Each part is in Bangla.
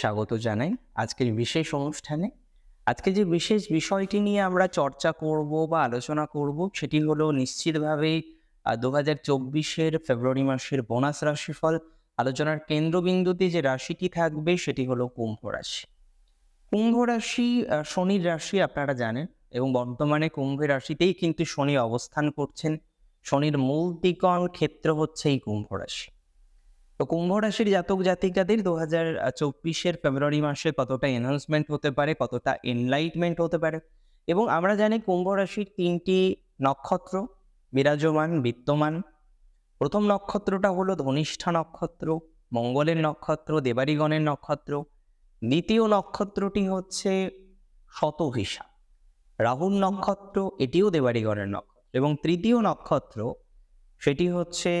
স্বাগত জানাই আজকের বিশেষ অনুষ্ঠানে। আজকে যে বিশেষ বিষয়টি নিয়ে আমরা চর্চা করব বা আলোচনা করব, সেটি হলো নিশ্চিতভাবেই দু হাজার চব্বিশের ফেব্রুয়ারি মাসের বোনাস রাশিফল আলোচনার কেন্দ্রবিন্দুতে যে রাশিটি থাকবে, সেটি হলো কুম্ভ রাশি। কুম্ভ রাশি শনির রাশি আপনারা জানেন এবং বর্তমানে কুম্ভ রাশিতেই কিন্তু শনি অবস্থান করছেন। শনির মূল দিকন ক্ষেত্র হচ্ছে এই কুম্ভ রাশি। তো কুম্ভ রাশির জাতক জাতিকাদের দু হাজার চব্বিশের ফেব্রুয়ারি মাসে কতটা এনহান্সমেন্ট হতে পারে, কতটা এনলাইটমেন্ট হতে পারে? এবং আমরা জানি কুম্ভ রাশির তিনটি নক্ষত্র, বিরাজমান, বিদ্যমান। প্রথম নক্ষত্রটা হলো ধনিষ্ঠা নক্ষত্র, মঙ্গলের নক্ষত্র দেবারিগণের নক্ষত্র। দ্বিতীয় নক্ষত্রটি হচ্ছে শতভিষা। রাহুল নক্ষত্র, এটিও দেবারিগণের নক্ষত্র। এবং তৃতীয় নক্ষত্র সেটি হচ্ছে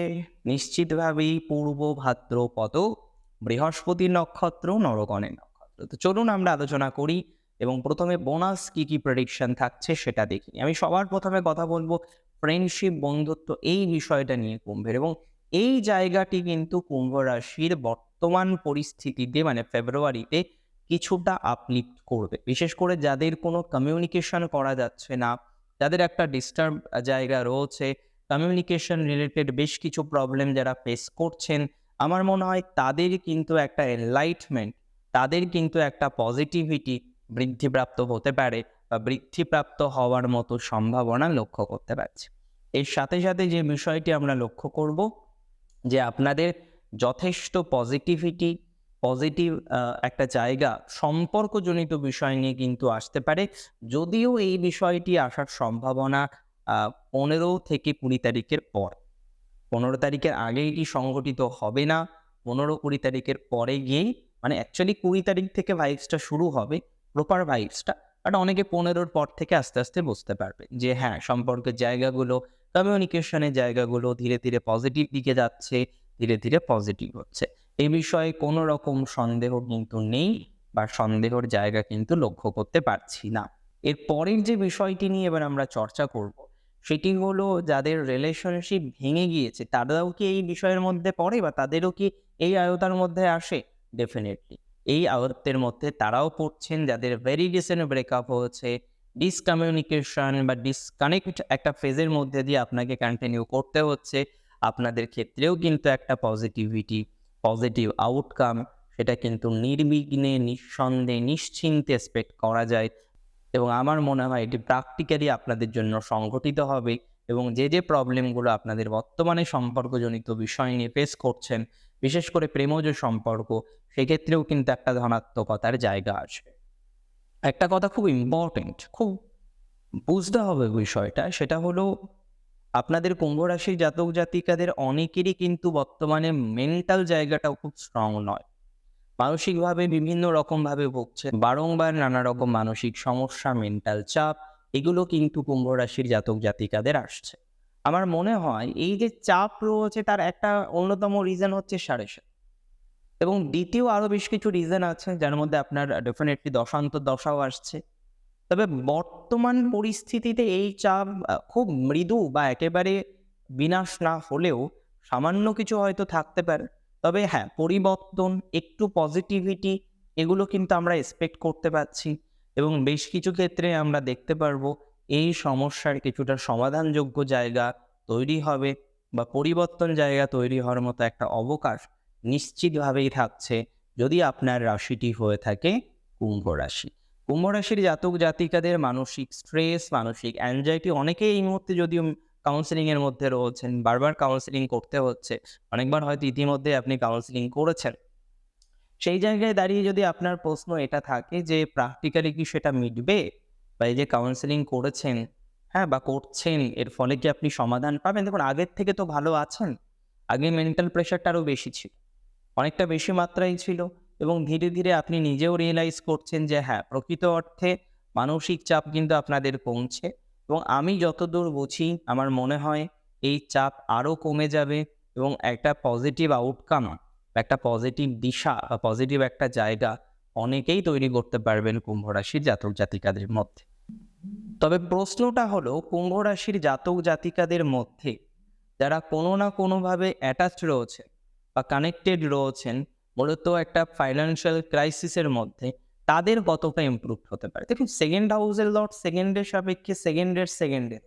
নিশ্চিতভাবেই পূর্ব ভাদ্রপদ বৃহস্পতি নক্ষত্র, নরগণের নক্ষত্র। তো চলুন আমরা আলোচনা করি এবং প্রথমে বোনাস কি কি প্রেডিকশন থাকছে সেটা দেখি। আমি সবার প্রথমে কথা বলব ফ্রেন্ডশিপ বন্ধুত্ব এই বিষয়টা নিয়ে কুম্ভের এবং এই জায়গাটি কিন্তু কুম্ভ রাশির বর্তমান পরিস্থিতিতে মানে ফেব্রুয়ারিতে কিছুটা আপলিফ্ট করবে। বিশেষ করে যাদের কোনো কমিউনিকেশন করা যাচ্ছে না, যাদের একটা ডিস্টার্ব জায়গা রয়েছে কমিউনিকেশন রিলেটেড বেশ কিছু প্রবলেম যারা ফেস করছেন, আমার মনে হয় তাদের কিন্তু একটা এনলাইটমেন্ট তাদের কিন্তু একটা পজিটিভিটি বৃদ্ধিপ্রাপ্ত হতে পারে বা বৃদ্ধিপ্রাপ্ত হওয়ার মতো সম্ভাবনা লক্ষ্য করতে পারছি। এর সাথে সাথে যে বিষয়টি আমরা লক্ষ্য করব, যে আপনাদের যথেষ্ট পজিটিভিটি পজিটিভ একটা জায়গা সম্পর্কজনিত বিষয় নিয়ে কিন্তু আসতে পারে। যদিও এই বিষয়টি আসার সম্ভাবনা পনেরো থেকে কুড়ি তারিখের পর। পনেরো তারিখের আগে এটি সংগঠিত হবে না? পনেরো কুড়ি তারিখের পরে গিয়েই মানে অ্যাকচুয়ালি কুড়ি তারিখ থেকে ভাইবসটা শুরু হবে প্রপার ভাইবসটা বাট অনেকে পনেরোর পর থেকে আস্তে আস্তে বুঝতে পারবে যে হ্যাঁ সম্পর্কের জায়গাগুলো কমিউনিকেশনের জায়গাগুলো ধীরে ধীরে পজিটিভ দিকে যাচ্ছে, ধীরে ধীরে পজিটিভ হচ্ছে। এই বিষয়ে কোনো রকম সন্দেহ কিন্তু নেই বা সন্দেহর জায়গা কিন্তু লক্ষ্য করতে পারছি না। এর পরের যে বিষয়টি নিয়ে এবার আমরা চর্চা করব সেটি হলো যাদের রিলেশনশিপ ভেঙে গিয়েছে, তারাও কি এই বিষয়ের মধ্যে পড়ে বা তাদেরও কি এই আয়তার মধ্যে আসে? ডেফিনেটলি এই আয়ত্তের মধ্যে তারাও পড়ছেন যাদের ভেরি রিসেন্ট ব্রেকআপ হয়েছে ডিসকমিউনিকেশন বা ডিসকানেক্ট একটা ফেজের মধ্যে দিয়ে আপনাকে কন্টিনিউ করতে হচ্ছে। আপনাদের ক্ষেত্রেও কিন্তু একটা পজিটিভিটি পজিটিভ আউটকাম সেটা কিন্তু নির্বিঘ্নে, নিঃসন্দেহে, নিশ্চিন্তে এক্সপেক্ট করা যায়। এবং আমার মনে হয় এটি প্র্যাকটিক্যালি আপনাদের জন্য সংগঠিত হবে এবং যে যে প্রবলেমগুলো আপনাদের বর্তমানে সম্পর্কজনিত বিষয় নিয়ে ফেস করছেন, বিশেষ করে প্রেমজ সম্পর্ক, সেক্ষেত্রেও কিন্তু একটা ধনাত্মকতার জায়গা আসবে একটা কথা খুব ইম্পর্টেন্ট খুব বুঝতে হবে বিষয়টা, সেটা হলো আপনাদের কুম্ভ রাশির জাতক জাতিকাদের অনেকেরই কিন্তু বর্তমানে মেন্টাল জায়গাটাও খুব স্ট্রং নয়। মানসিকভাবে বিভিন্ন রকমভাবে ভুগছে, বারংবার নানা রকম মানসিক সমস্যা মেন্টাল চাপ, এগুলো কিন্তু কুম্ভ রাশির জাতক জাতিকাদের আসছে। আমার মনে হয় এই যে চাপ রয়েছে তার একটা অন্যতম রিজন হচ্ছে সাড়ে এবং দ্বিতীয় আরও বেশ কিছু রিজন আছে যার মধ্যে আপনার ডেফিনেটলি দশান্তর দশাও আসছে। তবে বর্তমান পরিস্থিতিতে এই চাপ খুব মৃদু বা একেবারে বিনাশ না হলেও সামান্য কিছু হয়তো থাকতে পারে। তবে হ্যাঁ পরিবর্তন, একটু পজিটিভিটি এগুলো কিন্তু আমরা এক্সপেক্ট করতে পারছি এবং বেশ কিছু ক্ষেত্রে আমরা দেখতে পারব এই সমস্যার কিছুটা সমাধানযোগ্য জায়গা তৈরি হবে বা পরিবর্তন জায়গা তৈরি হওয়ার মতো একটা অবকাশ নিশ্চিতভাবেই থাকছে যদি আপনার রাশিটি হয়ে থাকে কুম্ভ রাশি। কুম্ভ রাশির জাতক জাতিকাদের মানসিক স্ট্রেস মানসিক অ্যাংজাইটি অনেকেই এই মুহূর্তে যদিও কাউন্সিলিং এর মধ্যে রয়েছেন, বারবার কাউন্সিলিং করতে হচ্ছে, অনেকবার হয়তো ইতিমধ্যে আপনি কাউন্সিলিং করেছেন। সেই জায়গায় দাঁড়িয়ে যদি আপনার প্রশ্ন এটা থাকে যে প্র্যাকটিক্যালি কি সেটা মিটবে? বা এই যে কাউন্সিলিং করেছেন হ্যাঁ বা করছেন, এর ফলে কি আপনি সমাধান পাবেন? দেখুন, আগের থেকে তো ভালো আছেন, আগে মেন্টাল প্রেশারটা আরও বেশি ছিল, অনেকটা বেশি মাত্রায় ছিল এবং ধীরে ধীরে আপনি নিজেও রিয়েলাইজ করছেন যে হ্যাঁ প্রকৃত অর্থে মানসিক চাপ কিন্তু আপনাদের কমছে। এবং আমি যতদূর বুঝি, আমার মনে হয় এই চাপ আরও কমে যাবে এবং একটা পজিটিভ আউটকাম একটা পজিটিভ দিশা, বা পজিটিভ একটা জায়গা অনেকেই তৈরি করতে পারবেন কুম্ভ রাশির জাতক জাতিকাদের মধ্যে। তবে প্রশ্নটা হলো, কুম্ভ রাশির জাতক জাতিকাদের মধ্যে যারা কোনো না কোনোভাবে অ্যাটাচড রয়েছে বা কানেক্টেড রয়েছেন, মূলত একটা ফাইন্যান্সিয়াল ক্রাইসিসের মধ্যে তাদের কতটা ইমপ্রুভ হতে পারে। দেখুন সেকেন্ড হাউসের লট সেকেন্ডের সাপেক্ষে সেকেন্ডের সেকেন্ডে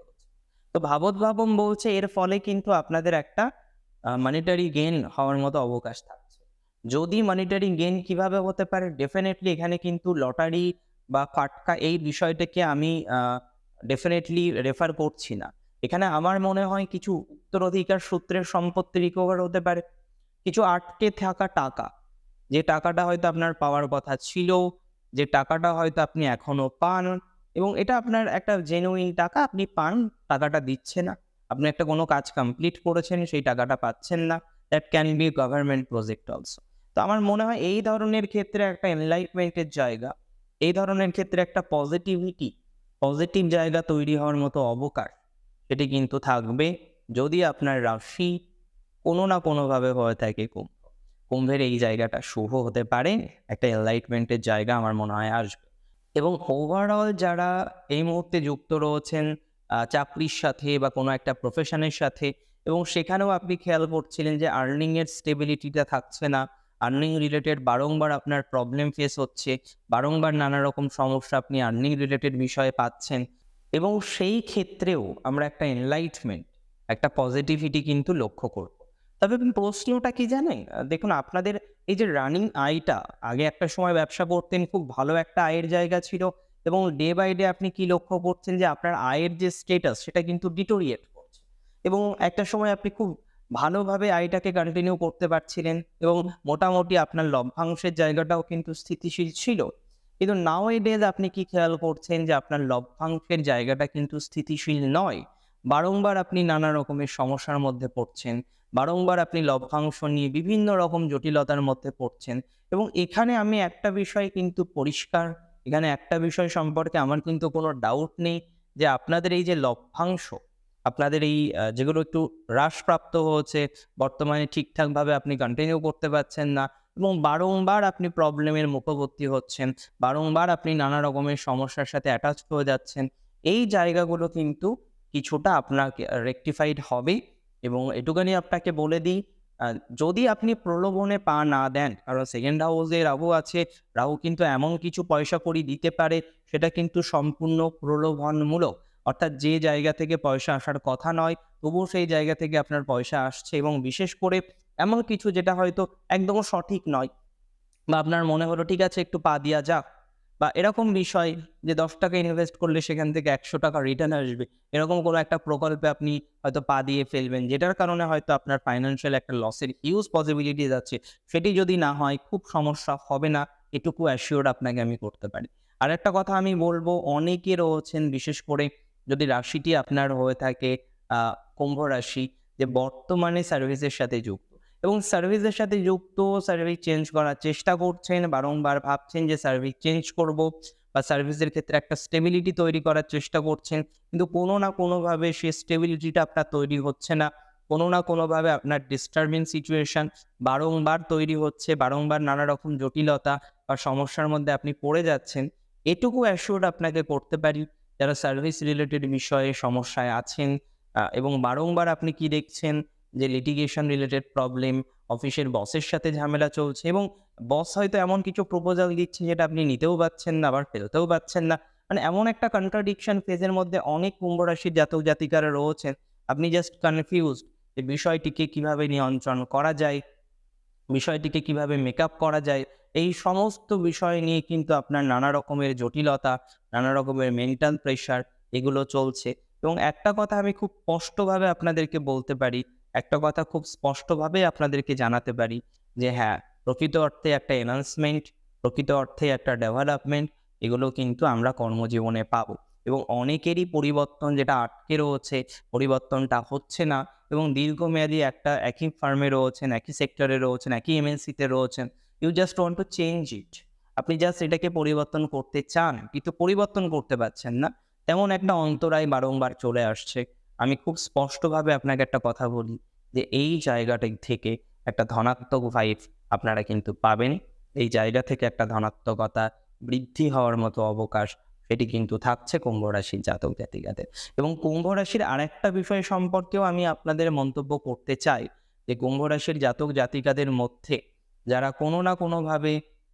তো ভাবত ভাবম বলছে, এর ফলে কিন্তু আপনাদের একটা মানিটারি গেন হওয়ার মতো অবকাশ থাকছে। যদি মানিটারি গেন কীভাবে হতে পারে ডেফিনেটলি এখানে কিন্তু লটারি বা ফাটকা এই বিষয়টাকে আমি ডেফিনেটলি রেফার করছি না। এখানে আমার মনে হয় কিছু উত্তরাধিকার সূত্রের সম্পত্তি রিকভার হতে পারে। কিছু আটকে থাকা টাকা, যে টাকাটা হয়তো আপনার পাওয়ার কথা ছিল যে টাকাটা হয়তো আপনি এখনও পান এবং এটা আপনার একটা জেনুইন টাকা আপনি পান, টাকাটা দিচ্ছে না। আপনি একটা কোনো কাজ কমপ্লিট করেছেন, সেই টাকাটা পাচ্ছেন না। That can be government project also তো আমার মনে হয় এই ধরনের ক্ষেত্রে একটা এনলাইটমেন্টের জায়গা, এই ধরনের ক্ষেত্রে একটা পজিটিভিটি পজিটিভ জায়গা তৈরি হওয়ার মতো অবকাশ, সেটি কিন্তু থাকবে যদি আপনার রাশি কোনো না কোনোভাবে হয়ে থাকে কুম্ভ কুম্ভের এই জায়গাটা শুভ হতে পারে, একটা এনলাইটমেন্টের জায়গা আমার মনে হয় আসবে। এবং ওভারঅল যারা এই মুহূর্তে যুক্ত রয়েছেন চাকরির সাথে বা কোনো একটা প্রফেশনের সাথে, এবং সেখানেও আপনি খেয়াল করছিলেন যে আর্নিংয়ের স্টেবিলিটিটা থাকছে না আর্নিং রিলেটেড বারংবার আপনার প্রবলেম ফেস হচ্ছে, বারংবার নানা রকম সমস্যা আপনি আর্নিং রিলেটেড বিষয়ে পাচ্ছেন। এবং সেই ক্ষেত্রেও আমরা একটা এনলাইটমেন্ট একটা পজিটিভিটি কিন্তু লক্ষ্য করব। তবে প্রশ্নটা কি জানেন? দেখুন, আপনাদের এই যে রানিং আয়টা, আগে একটা সময় ব্যবসা করতেন, খুব ভালো একটা আয়ের জায়গা ছিল এবং ডে বাই ডে আপনি কি লক্ষ্য করছেন যে আপনার আয়ের যে স্টেটাস সেটা কিন্তু ডিটোরিয়েট করছে এবং একটা সময় আপনি খুব ভালোভাবে আয়টাকে কন্টিনিউ করতে পারছিলেন এবং মোটামুটি আপনার লভ্যাংশের জায়গাটাও কিন্তু স্থিতিশীল ছিল। কিন্তু নাও ডেজ আপনি কি খেয়াল করছেন যে আপনার লভ্যাংশের জায়গাটা কিন্তু স্থিতিশীল নয়, বারংবার আপনি নানা রকমের সমস্যার মধ্যে পড়ছেন। বারংবার আপনি লভ্যাংশ নিয়ে বিভিন্ন রকম জটিলতার মধ্যে পড়ছেন এবং এখানে আমি একটা বিষয় কিন্তু পরিষ্কার, এখানে একটা বিষয় সম্পর্কে আমার কিন্তু কোনো ডাউট নেই যে আপনাদের এই যে লভ্যাংশ, আপনাদের এই যেগুলো একটু হ্রাসপ্রাপ্ত হয়েছে, বর্তমানে ঠিকঠাকভাবে আপনি কন্টিনিউ করতে পারছেন না এবং বারংবার আপনি প্রবলেমের মুখোমুখি হচ্ছেন, বারংবার আপনি নানা রকমের সমস্যার সাথে অ্যাটাচ হয়ে যাচ্ছেন, এই জায়গাগুলো কিন্তু কিছুটা আপনাকে রেকটিফাইড হবে এবং এটুখানি আপনাকে বলে দিই যদি আপনি প্রলোভনে পা না দেন, কারণ সেকেন্ড হাউসে রাহু আছে, রাহু কিন্তু এমন কিছু পয়সা করি দিতে পারে, সেটা কিন্তু সম্পূর্ণ প্রলোভনমূলক। অর্থাৎ যে জায়গা থেকে পয়সা আসার কথা নয়, তবুও সেই জায়গা থেকে আপনার পয়সা আসছে এবং বিশেষ করে এমন কিছু যেটা হয়তো একদম সঠিক নয়। বা আপনার মনে হলো, ঠিক আছে, একটু পা দিয়া যাক। বা এরকম বিষয় যে দশ টাকা ইনভেস্ট করলে সেখান থেকে একশো টাকা রিটার্ন আসবে, এরকম কোনো একটা প্রকল্পে আপনি হয়তো পা দিয়ে ফেলবেন, যেটার কারণে হয়তো আপনার ফাইন্যান্সিয়াল একটা লসের ইউজ পসিবিলিটি যাচ্ছে। সেটি যদি না হয়, খুব সমস্যা হবে না, এটুকু অ্যাসিওর আপনাকে আমি করতে পারি। আর একটা কথা আমি বলব, অনেকে রয়েছেন, বিশেষ করে যদি রাশিটি আপনার হয়ে থাকে কুম্ভ রাশি, যে বর্তমানে সার্ভিসের সাথে যুক্ত। এবং সার্ভিসের সাথে যুক্ত সার্ভিস চেঞ্জ করার চেষ্টা করছেন, বারংবার ভাবছেন যে সার্ভিস চেঞ্জ করব বা সার্ভিসের ক্ষেত্রে একটা স্টেবিলিটি তৈরি করার চেষ্টা করছেন। কিন্তু কোনো না কোনোভাবে সে স্টেবিলিটিটা আপনার তৈরি হচ্ছে না। কোনো না কোনোভাবে আপনার ডিস্টার্বিং সিচুয়েশন বারংবার তৈরি হচ্ছে, বারংবার নানা রকম জটিলতা বা সমস্যার মধ্যে আপনি পড়ে যাচ্ছেন। এটুকু অ্যাসিওর আপনাকে করতে পারি যারা সার্ভিস রিলেটেড বিষয়ে সমস্যায় আছেন এবং বারংবার আপনি কি দেখছেন যে লিটিগেশন রিলেটেড প্রবলেম অফিসের বসের সাথে ঝামেলা চলছে এবং বস হয়তো এমন কিছু প্রপোজাল দিচ্ছে যেটা আপনি নিতেও পাচ্ছেন না আবার ফেলতেও পাচ্ছেন না। মানে এমন একটা কন্ট্রাডিকশন ফেজের মধ্যে অনেক কুম্ভ রাশির জাতক জাতিকারা রয়েছেন। আপনি জাস্ট কনফিউজ যে বিষয়টিকে কীভাবে নিয়ন্ত্রণ করা যায়, বিষয়টিকে কীভাবে মেকআপ করা যায়, এই সমস্ত বিষয় নিয়ে কিন্তু আপনার নানা রকমের জটিলতা, নানা রকমের মেন্টাল প্রেশার এগুলো চলছে। এবং একটা কথা আমি খুব স্পষ্টভাবে আপনাদেরকে বলতে পারি একটা কথা খুব স্পষ্টভাবে আপনাদেরকে জানাতে পারি যে হ্যাঁ প্রকৃত অর্থে একটা এনহান্সমেন্ট প্রকৃত অর্থে একটা ডেভেলপমেন্ট এগুলো কিন্তু আমরা কর্মজীবনে পাবো। এবং অনেকেরই পরিবর্তন যেটা আটকে রয়েছে, পরিবর্তনটা হচ্ছে না এবং দীর্ঘমেয়াদী একটা একই ফার্মে রয়েছেন, একই সেক্টরে রয়েছেন, একই এমএনসিতে রয়েছেন you just want to change it আপনি জাস্ট এটাকে পরিবর্তন করতে চান, কিন্তু পরিবর্তন করতে পারছেন না। তেমন একটা অন্তরায় বারংবার চলে আসছে। আমি খুব স্পষ্টভাবে আপনাকে একটা কথা বলি যে এই জায়গাটা থেকে একটা ধনাত্মক ভাইব আপনারা কিন্তু পাবেন। এই জায়গা থেকে একটা ধনাত্মকতা বৃদ্ধি হওয়ার মতো অবকাশ সেটি কিন্তু থাকছে কুম্ভ রাশির জাতক জাতিকাদের। এবং কুম্ভ রাশির আরেকটা বিষয় সম্পর্কেও আমি আপনাদের মন্তব্য করতে চাই যে কুম্ভ রাশির জাতক জাতিকাদের মধ্যে যারা কোনো না কোনোভাবে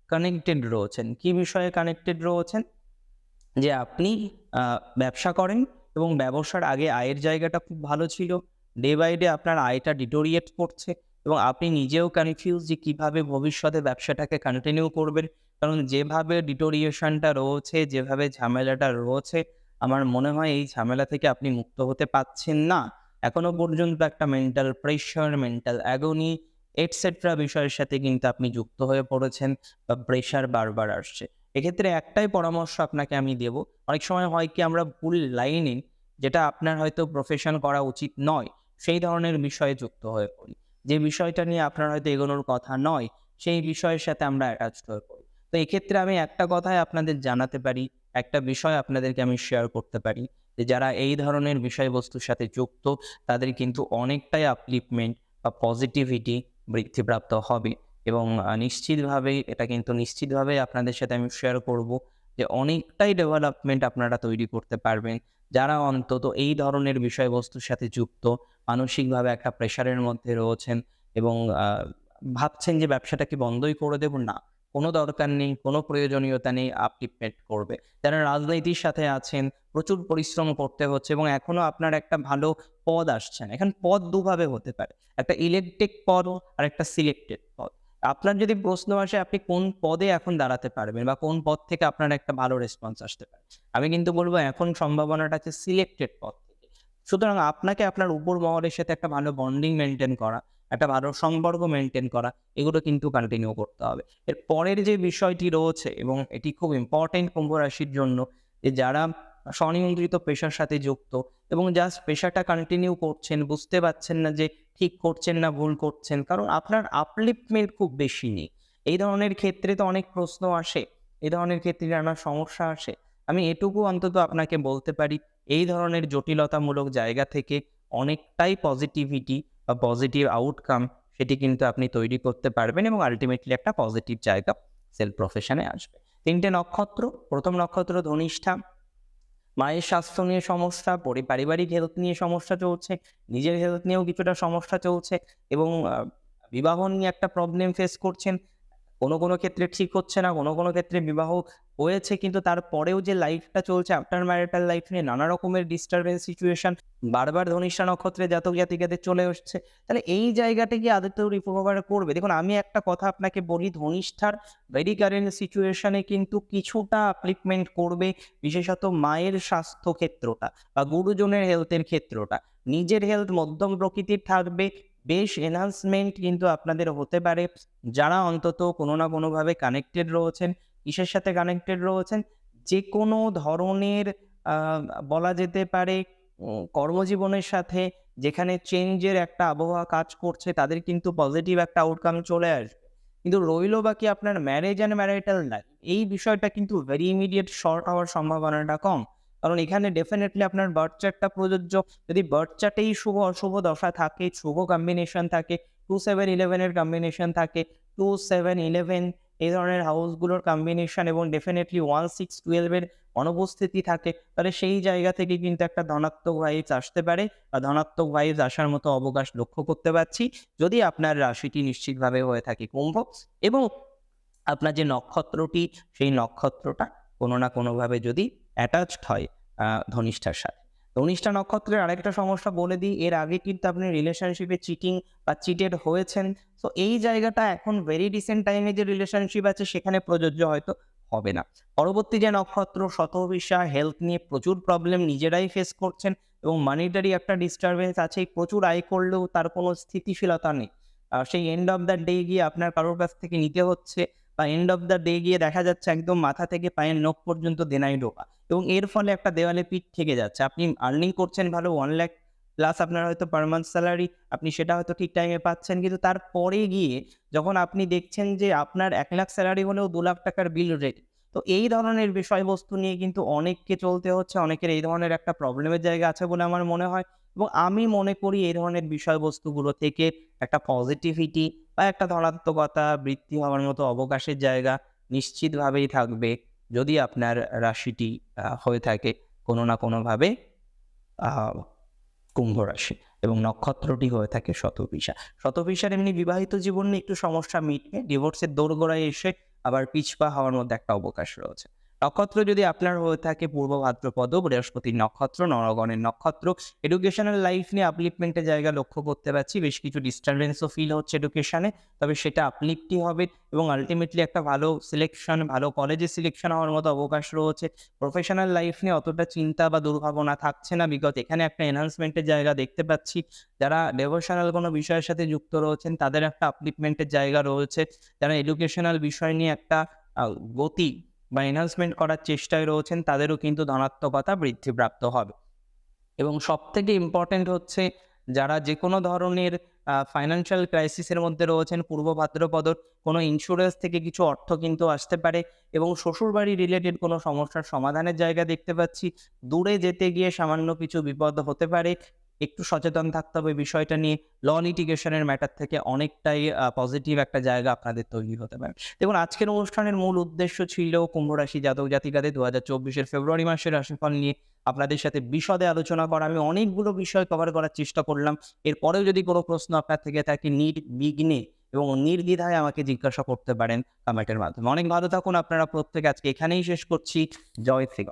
কানেক্টেড রয়েছেন। কি বিষয়ে কানেক্টেড রয়েছেন? যে আপনি ব্যবসা করেন এবং ব্যবসার আগে আয়ের জায়গাটা খুব ভালো ছিল। ডে বাই ডে আপনার আয়টা ডিটোরিয়েট করছে এবং আপনি নিজেও কনফিউজ যে কীভাবে ভবিষ্যতে ব্যবসাটাকে কন্টিনিউ করবেন। কারণ যেভাবে ডিটোরিয়েশনটা রয়েছে, যেভাবে ঝামেলাটা রয়েছে, আমার মনে হয় এই ঝামেলা থেকে আপনি মুক্ত হতে পাচ্ছেন না। এখনও পর্যন্ত একটা mental pressure mental agony etcetera বিষয়ের সাথে কিন্তু আপনি যুক্ত হয়ে পড়েছেন বা প্রেশার বারবার আসছে। এক্ষেত্রে একটাই পরামর্শ আপনাকে আমি দেব। অনেক সময় হয় কি আমরা ভুল লাইনে যেটা আপনার হয়তো প্রফেশন করা উচিত নয়, সেই ধরনের বিষয়ে যুক্ত হয়ে পড়ি। যে বিষয়টা নিয়ে আপনার হয়তো এগোনোর কথা নয়, সেই বিষয়ের সাথে আমরা অ্যাটাচড হয়ে পড়ি। তো এক্ষেত্রে আমি একটা কথাই আপনাদের জানাতে পারি, একটা বিষয় আপনাদেরকে আমি শেয়ার করতে পারি, যে যারা এই ধরনের বিষয়বস্তুর সাথে যুক্ত, তাদের কিন্তু অনেকটাই আপলিপমেন্ট বা পজিটিভিটি বৃদ্ধিপ্রাপ্ত হবে। এবং নিশ্চিতভাবেই এটা কিন্তু নিশ্চিতভাবে আপনাদের সাথে আমি শেয়ার করব যে অনেকটাই ডেভেলপমেন্ট আপনারা তৈরি করতে পারবেন। যারা অন্তত এই ধরনের বিষয়বস্তুর সাথে যুক্ত, মানসিকভাবে একটা প্রেশারের মধ্যে রয়েছেন এবং ভাবছেন যে ব্যবসাটাকে বন্ধই করে দেব, না। কোনো দরকার নেই, কোনো প্রয়োজনীয়তা নেই আপলিপমেন্ট করবে। যারা রাজনীতির সাথে আছেন, প্রচুর পরিশ্রম করতে হচ্ছে এবং এখনও আপনার একটা ভালো পদ আসছে না। এখন পদ দুভাবে হতে পারে। একটা ইলেকটেড পদ আর একটা সিলেক্টেড পদ। আপনার যদি প্রশ্ন আসে, আপনি কোন পদে এখন দাঁড়াতে পারবেন বা কোন পদ থেকে আপনার একটা ভালো রেসপন্স আসতে পারে? আমি কিন্তু বলব এখন সম্ভাবনাটা আছে সিলেক্টেড পদ থেকে। সুতরাং আপনাকে আপনার উপর মহলের সাথে একটা ভালো বন্ডিং মেনটেন করা, একটা ভালো সম্পর্ক মেনটেন করা, এগুলো কিন্তু কন্টিনিউ করতে হবে। এর পরের যে বিষয়টি রয়েছে এবং এটি খুব ইম্পর্টেন্ট কুম্ভ রাশির জন্য যে যারা স্বনিয়ন্ত্রিত পেশার সাথে যুক্ত এবং জাস্ট পেশাটা কন্টিনিউ করছেন, বুঝতে পারছেন না যে ঠিক করছেন না ভুল করছেন। কারণ আপনার আপলিপমেন্ট খুব বেশি নেই। এই ধরনের ক্ষেত্রে তো অনেক প্রশ্ন আসে, এই ধরনের ক্ষেত্রে নানা সমস্যা আসে। আমি এটুকু অন্তত আপনাকে বলতে পারি, এই ধরনের জটিলতামূলক জায়গা থেকে অনেকটাই পজিটিভিটি বা পজিটিভ আউটকাম সেটি কিন্তু আপনি তৈরি করতে পারবেন এবং আলটিমেটলি একটা পজিটিভ জায়গা সেলফ প্রফেশনে আসবে। তিনটে নক্ষত্র, প্রথম নক্ষত্র ধনিষ্ঠা মায়ের স্বাস্থ্য নিয়ে সমস্যা, পরি, পারিবারিক হেলথ নিয়ে সমস্যা চলছে, নিজের হেলথ নিয়েও কিছুটা সমস্যা চলছে এবং বিবাহ নিয়ে একটা প্রবলেম ফেস করছেন। কোনো কোনো ক্ষেত্রে ঠিক হচ্ছে না, কোনো কোনো ক্ষেত্রে বিবাহ হয়েছে, কিন্তু তারপরেও যে লাইফটা চলছে আফটার ম্যারিটাল লাইফ নিয়ে নানা রকমের ডিস্টারবেন্স সিচুয়েশন বারবার ধনিষ্ঠা নক্ষত্রে জাতক জাতিকাদের চলে আসছে তাহলে এই জায়গাটা কি আদতেও রিকভার করবে। দেখুন, আমি একটা কথা আপনাকে বলি, ধনিষ্ঠার ভেরি কারেন্ট সিচুয়েশনে কিন্তু কিছুটা আপলিপমেন্ট করবে, বিশেষত মায়ের স্বাস্থ্য ক্ষেত্রটা বা গুরুজনের হেলথের ক্ষেত্রটা। নিজের হেলথ মধ্যম প্রকৃতির থাকবে বেশ এনহান্সমেন্ট কিন্তু আপনাদের হতে পারে। যারা অন্তত কোনো না কোনোভাবে কানেক্টেড রয়েছেন, কিসের সাথে কানেক্টেড রয়েছেন যে কোনো ধরনের বলা যেতে পারে কর্মজীবনের সাথে যেখানে চেঞ্জের একটা আবহাওয়া কাজ করছে, তাদের কিন্তু পজিটিভ একটা আউটকাম চলে আসবে। কিন্তু রইল বাকি আপনার ম্যারেজ অ্যান্ড ম্যারিটাল লাইফ এই বিষয়টা কিন্তু ভেরি ইমিডিয়েট শর্ট হওয়ার সম্ভাবনাটা কম। কারণ এখানে ডেফিনেটলি আপনার বার্থ চার্টটা প্রযোজ্য। যদি বার্থ চার্টেই শুভ অশুভ দশা থাকে, শুভ কম্বিনেশন থাকে টু সেভেন ইলেভেনের কম্বিনেশন থাকে টু সেভেন ইলেভেন এই ধরনের হাউসগুলোর কম্বিনেশন এবং ডেফিনেটলি ওয়ান সিক্স টুয়েলভের অনুপস্থিতি থাকে, তাহলে সেই জায়গা থেকে কিন্তু একটা ধনাত্মক ভাইবস আসতে পারে বা ধনাত্মক ভাইবস আসার মতো অবকাশ লক্ষ্য করতে পারছি, যদি আপনার রাশিটি নিশ্চিতভাবে হয়ে থাকে কুম্ভ এবং আপনার যে নক্ষত্রটি, সেই নক্ষত্রটা কোনো না কোনোভাবে যদি অ্যাটাচড হয় ধনিষ্ঠার সাথে। ধনিষ্ঠা নক্ষত্রের আরেকটা সমস্যা বলে দিই, এর আগে কিন্তু আপনি রিলেশনশিপে চিটিং বা চিটেড হয়েছেন তো এই জায়গাটা এখন ভেরি রিসেন্ট টাইমে যে রিলেশনশিপ আছে, সেখানে প্রযোজ্য হয়তো হবে না। পরবর্তী যে নক্ষত্র, শতভিসা হেলথ নিয়ে প্রচুর প্রবলেম নিজেরাই ফেস করছেন এবং মানিটারি একটা ডিস্টারবেন্স আছে প্রচুর আয় করলেও তার কোনো স্থিতিশীলতা নেই। সেই এন্ড অফ দ্য ডে গিয়ে আপনার কারোর কাছ থেকে নিতে হচ্ছে বা এন্ড অফ দ্য ডে গিয়ে দেখা যাচ্ছে একদম মাথা থেকে পায়ের নখ পর্যন্ত দেনাই ঢোকা এবং এর ফলে একটা দেওয়ালে পিঠ থেকে যাচ্ছে। আপনি আর্নিং করছেন ভালো ওয়ান লাখ প্লাস আপনার হয়তো পার মান্থ স্যালারি আপনি সেটা হয়তো ঠিক টাইমে পাচ্ছেন। কিন্তু তারপরে গিয়ে যখন আপনি দেখছেন যে আপনার এক লাখ স্যালারি হলেও দু লাখ টাকার বিল রেডি তো এই ধরনের বিষয়বস্তু নিয়ে কিন্তু অনেককে চলতে হচ্ছে, অনেকের এই ধরনের একটা প্রবলেমের জায়গা আছে বলে আমার মনে হয়। এবং আমি মনে করি এই ধরনের বিষয়বস্তুগুলো থেকে একটা পজিটিভিটি বা একটা ধনাত্মকতা বৃদ্ধি হওয়ার মতো অবকাশের জায়গা নিশ্চিতভাবেই থাকবে যদি আপনার রাশিটি হয়ে থাকে কোনো না কোনোভাবে কুম্ভ রাশি এবং নক্ষত্রটি হয়ে থাকে শতভিসা। শতভিসার এমনি বিবাহিত জীবন একটু সমস্যা মিটবে ডিভোর্সের দোরগোড়ায় এসে আবার পিছপা হওয়ার মধ্যে একটা অবকাশ রয়েছে। নক্ষত্র যদি আপনার হয়ে থাকে পূর্ব ভাদ্রপদ বৃহস্পতির নক্ষত্র, নরগণের নক্ষত্র এডুকেশনাল লাইফ নিয়ে আপলিপমেন্টের জায়গা লক্ষ্য করতে পারছি। বেশ কিছু ডিস্টারবেন্সও ফিল হচ্ছে এডুকেশনে তবে সেটা আপলিপ্টই হবে এবং আলটিমেটলি একটা ভালো সিলেকশন ভালো কলেজে সিলেকশন হওয়ার মতো অবকাশ রয়েছে। প্রফেশনাল লাইফ নিয়ে অতটা চিন্তা বা দুর্ভাবনা থাকছে না। বিগত এখানে একটা এনহান্সমেন্টের জায়গা দেখতে পাচ্ছি। যারা ডেভোশনাল কোনো বিষয়ের সাথে যুক্ত রয়েছেন, তাদের একটা আপলিপমেন্টের জায়গা রয়েছে। যারা এডুকেশনাল বিষয় নিয়ে একটা গতি বা এনহান্সমেন্ট করার চেষ্টায় রয়েছেন, তাদেরও কিন্তু ধনাত্মকতা বৃদ্ধিপ্রাপ্ত হবে। এবং সব থেকে ইম্পর্টেন্ট হচ্ছে যারা যে কোনো ধরনের ফাইন্যান্সিয়াল ক্রাইসিসের মধ্যে রয়েছেন, পূর্ব ভাদ্রপদর, কোনো ইন্স্যুরেন্স থেকে কিছু অর্থ কিন্তু আসতে পারে এবং শ্বশুরবাড়ি রিলেটেড কোনো সমস্যার সমাধানের জায়গা দেখতে পাচ্ছি। দূরে যেতে গিয়ে সামান্য কিছু বিপদ হতে পারে একটু সচেতন থাকতে হবে। বিষয়টা নিয়ে ল লিটিগেশনের ম্যাটার থেকে অনেকটাই পজিটিভ একটা জায়গা আপনাদের তৈরি হতে পারে। দেখুন, আজকের অনুষ্ঠানের মূল উদ্দেশ্য ছিল কুম্ভ রাশি জাতক জাতিকাদের দু হাজার চব্বিশের ফেব্রুয়ারি মাসের রাশিফল নিয়ে আপনাদের সাথে বিশদে আলোচনা করা। আমি অনেকগুলো বিষয় কভার করার চেষ্টা করলাম। এরপরেও যদি কোনো প্রশ্ন আপনার থেকে থাকে নির্বিঘ্নে এবং নির্দ্বিধায় আমাকে জিজ্ঞাসা করতে পারেন কমেন্টের মাধ্যমে। অনেক ভালো থাকুন। আপনারা প্রত্যেকে আজকে এখানেই শেষ করছি। জয় শ্রী